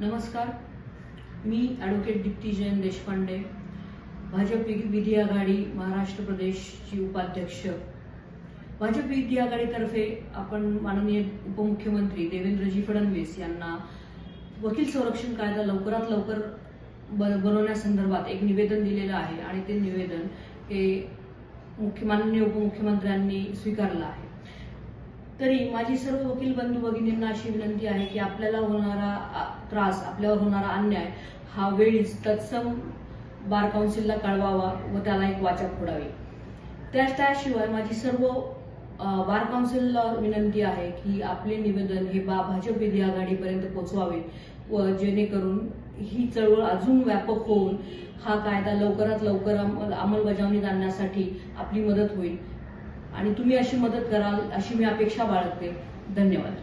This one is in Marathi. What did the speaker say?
नमस्कार. मी ॲडव्होकेट दीप्ती जैन देशपांडे भाजप विधी आघाडी महाराष्ट्र प्रदेशची उपाध्यक्ष. भाजप विधी आघाडीतर्फे आपण माननीय उपमुख्यमंत्री देवेंद्रजी फडणवीस यांना वकील संरक्षण कायदा लवकरात लवकर बनवण्यासंदर्भात एक निवेदन दिलेलं आहे आणि ते निवेदन हे मुख्य माननीय उपमुख्यमंत्र्यांनी स्वीकारलं आहे. तरी माझी सर्व वकील बंधू भगिनींना अशी विनंती आहे की आपल्याला होणारा त्रास आपल्यावर होणारा अन्याय हा वेळीच तत्सम बार काउन्सिलला कळवावा व त्याला एक वाचा फोडावी त्या त्याशिवाय माझी सर्व बार काउन्सिलला विनंती आहे की आपले निवेदन हे बा भाजप विधी आघाडीपर्यंत पोहोचवावे व जेणेकरून ही चळवळ अजून व्यापक होऊन हा कायदा लवकरात लवकर अंमलबजावणीत आणण्यासाठी आपली मदत होईल. आणि तुम्ही अशी मदत कराल अशी मी अपेक्षा बाळगते. धन्यवाद.